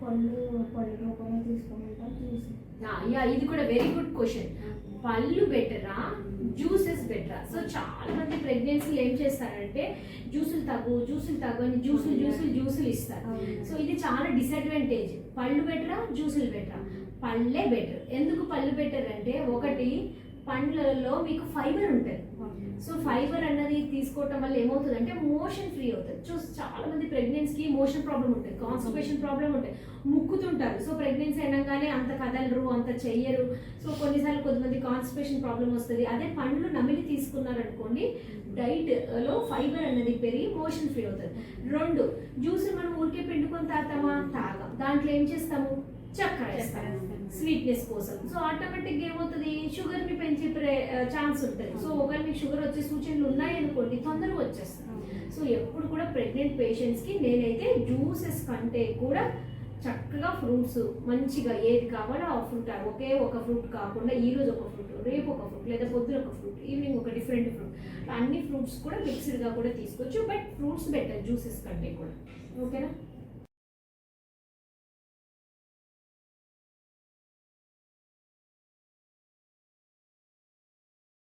పళ్ళు పళ్ళు రూపంలో తీసుకోమంటాం జ్యూస్. యా ఇది కూడా వెరీ గుడ్ క్వశ్చన్ పళ్ళు బెటరా? జ్యూసెస్ బెటరా? సో చాలా మంది ప్రెగ్నెన్సీలు ఏం చేస్తారంటే జ్యూసులు తగ్గు జ్యూసులు తగ్గు అని జ్యూసులు జ్యూసులు జ్యూసులు ఇస్తారు. సో ఇది చాలా డిసడ్వాంటేజ్ పళ్ళు బెటరా? జ్యూసులు బెటరా? పళ్ళే బెటర్. ఎందుకు పళ్ళు బెటర్ అంటే ఒకటి పండ్లలో మీకు ఫైబర్ ఉంటుంది. సో ఫైబర్ అన్నది తీసుకోవటం వల్ల ఏమవుతుంది అంటే మోషన్ ఫ్రీ అవుతుంది. చూసి చాలా మంది ప్రెగ్నెన్సీకి మోషన్ ప్రాబ్లం ఉంటుంది. కాన్స్టిపేషన్ ప్రాబ్లం ఉంటుంది. ముక్కుతుంటారు. సో ప్రెగ్నెన్సీ అయినాగానే అంత కదలరు అంత చెయ్యరు. సో కొన్నిసార్లు కొంతమంది కాన్స్టిపేషన్ ప్రాబ్లం వస్తుంది. అదే పండ్లు నమిలి తీసుకున్నారనుకోండి డైట్లో ఫైబర్ అన్నది పెరిగి మోషన్ ఫ్రీ అవుతుంది. రెండు జ్యూస్ మనం ఊరికే పిండుకొని తాగుతామా? తాగం. దాంట్లో ఏం చేస్తాము? చక్కెర స్వీట్నెస్ కోసం. సో ఆటోమేటిక్ ఏమవుతుంది? షుగర్ని పెంచే ఛాన్స్ ఉంటుంది. సో ఒకవేళ మీకు షుగర్ వచ్చే సూచనలు ఉన్నాయి అనుకోండి తొందరగా వచ్చేస్తుంది. సో ఎప్పుడు కూడా ప్రెగ్నెంట్ పేషెంట్స్కి నేనైతే జ్యూసెస్ కంటే కూడా చక్కగా ఫ్రూట్స్ మంచిగా ఏది కావాలో ఆ ఫ్రూట్ ఒకే ఒక ఫ్రూట్ కాకుండా ఈ రోజు ఒక ఫ్రూట్ రేపు ఒక ఫ్రూట్ లేదా పొద్దున ఒక ఫ్రూట్ ఈవినింగ్ ఒక డిఫరెంట్ ఫ్రూట్. అన్ని ఫ్రూట్స్ కూడా మిక్స్డ్గా కూడా తీసుకోవచ్చు బట్ ఫ్రూట్స్ బెటర్ జ్యూసెస్ కంటే కూడా. ఓకేనా?